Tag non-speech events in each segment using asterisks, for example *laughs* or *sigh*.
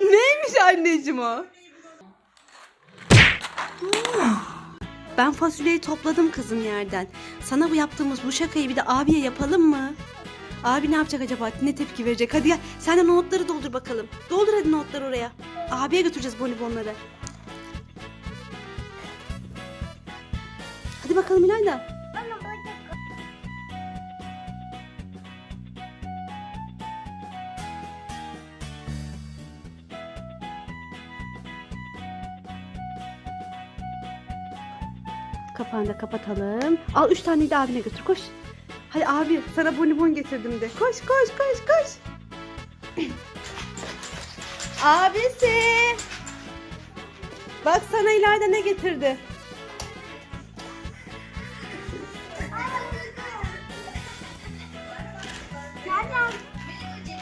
*laughs* Neymiş anneciğim o? Ben fasulyeyi topladım kızım yerden. Sana bu yaptığımız bu şakayı bir de abiye yapalım mı? Abi ne yapacak acaba? Ne tepki verecek? Hadi gel sen de notları doldur bakalım. Doldur hadi notları oraya. Abiye götüreceğiz bonibonları. Hadi bakalım İlayda. Kapağını da kapatalım. Al üç tane de abine götür koş. Hadi abi sana bonibon getirdim de. Koş koş koş koş. *clears throat* Abisi. Bak sana ileride ne getirdi.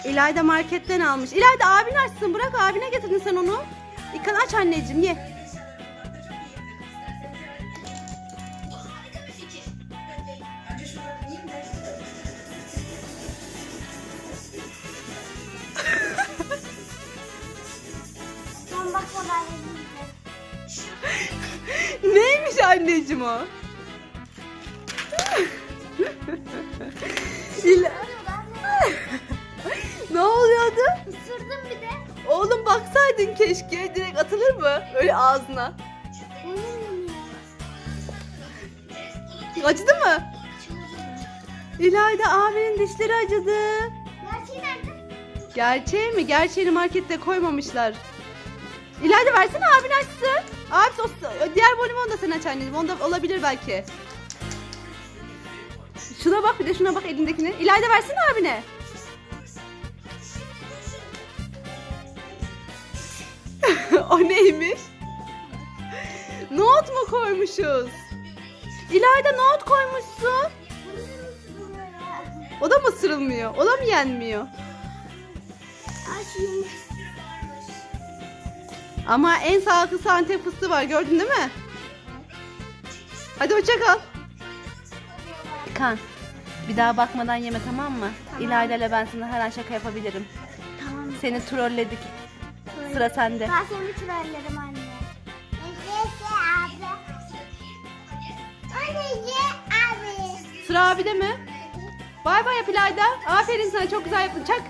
İlayda marketten almış. İlayda abin açsın. Bırak abine getirdin sen onu. İlkan aç anneciğim ye. Neymiş anneciğim o? İla- *laughs* ne oluyordu? Isırdım bir de. Oğlum baksaydın keşke. Direkt atılır mı? Öyle ağzına. Acıdı mı? İlayda abinin dişleri acıdı. Gerçeği nerede? Gerçeği mi? Gerçeğini markette koymamışlar. İlayda versene abin açsın. Abi o, diğer bonibon da sen aç anneciğim. Onda olabilir belki. Şuna bak bir de şuna bak elindekine. İlayda versene abine. *laughs* o neymiş? Nohut mu koymuşuz? İlayda nohut koymuşsun. O da mı ısırılmıyor? O da mı yenmiyor? Açayım. Ama en sağlıklısı antep fıstığı var gördün değil mi? Hadi hoşça kal. Kan. Bir daha bakmadan yeme tamam mı? Tamam. İlayda ile ben sana her an şaka yapabilirim. Tamam. Seni trolledik. Sıra sende. Ben seni bir trollerim anne. Annesi abi. Sıra abide mi? Bay bay yap İlayda. Aferin sana çok güzel yaptın. Çak.